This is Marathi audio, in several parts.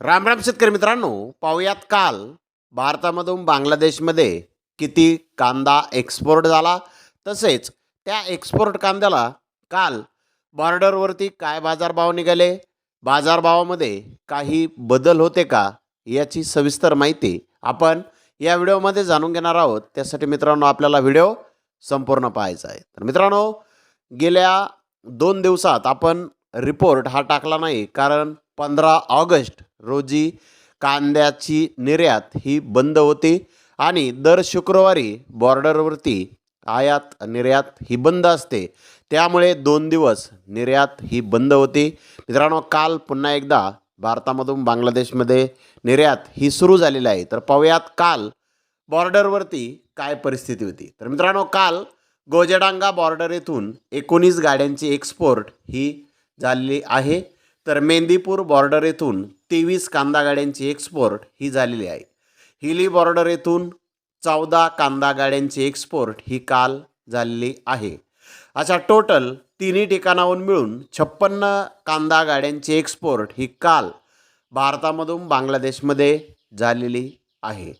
राम राम शेतकरी मित्रांनो पाहूयात काल भारतामधून बांगलादेशमध्ये किती कांदा एक्सपोर्ट झाला. तसेच त्या एक्सपोर्ट कांद्याला काल बॉर्डरवरती काय बाजारभाव निघाले? बाजारभावामध्ये काही बदल होते का? याची सविस्तर माहिती आपण या व्हिडिओमध्ये जाणून घेणार आहोत. त्यासाठी मित्रांनो आपल्याला व्हिडिओ संपूर्ण पाहायचा आहे. तर मित्रांनो गेल्या दोन दिवसात आपण रिपोर्ट हा टाकला नाही. कारण पंधरा ऑगस्ट रोजी कांद्याची निर्यात ही बंद होती आणि दर शुक्रवारी बॉर्डरवरती आयात निर्यात ही बंद असते. त्यामुळे दोन दिवस निर्यात ही बंद होती. मित्रांनो काल पुन्हा एकदा भारतामधून बांगलादेशमध्ये निर्यात ही सुरू झालेली आहे. तर पाहूयात काल बॉर्डरवरती काय परिस्थिती होती. तर मित्रांनो काल गोजडांगा बॉर्डर येथून एकोणीस गाड्यांची एक्सपोर्ट ही झालेली आहे. तर मेंदीपूर बॉर्डर येथून तेवीस कांदा गाड्यांची एक्सपोर्ट ही झालेली आहे. हिली बॉर्डर येथून चौदा कांदा गाड्यांची एक्सपोर्ट ही काल झालेली आहे. अशा टोटल तिन्ही ठिकाणाहून मिळून छप्पन्न कांदा गाड्यांची एक्सपोर्ट ही काल भारतामधून बांगलादेशमध्ये झालेली आहे.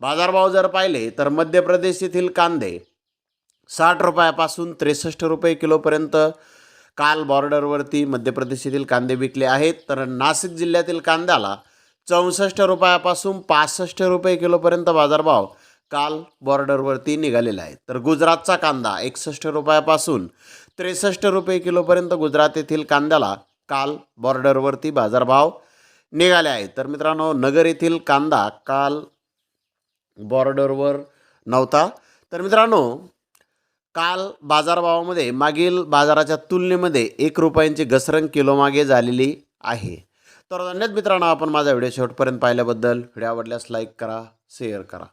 बाजारभाव जर पाहिले तर मध्य प्रदेश येथील कांदे साठ रुपयापासून त्रेसष्ट रुपये किलोपर्यंत काल बॉर्डरवरती मध्य प्रदेश येथील कांदे विकले आहेत तर नाशिक जिल्ह्यातील कांद्याला चौसष्ट रुपयापासून पासष्ट रुपये किलोपर्यंत बाजारभाव काल बॉर्डरवरती निघालेला आहे. तर गुजरातचा कांदा एकसष्ट रुपयापासून त्रेसष्ट रुपये किलोपर्यंत गुजरात येथील कांद्याला काल बॉर्डरवरती बाजारभाव निघाले आहेत. तर मित्रांनो नगर येथील कांदा काल बॉर्डरवर नव्हता. तर मित्रांनो काल बाजारभावामध्ये मागील बाजाराच्या तुलनेमध्ये एक रुपयांची घसरण किलोमागे झालेली आहे. तर धन्यवाद मित्रांनो आपण माझा व्हिडिओ शेवटपर्यंत पाहिल्याबद्दल. व्हिडिओ आवडल्यास लाईक करा शेअर करा.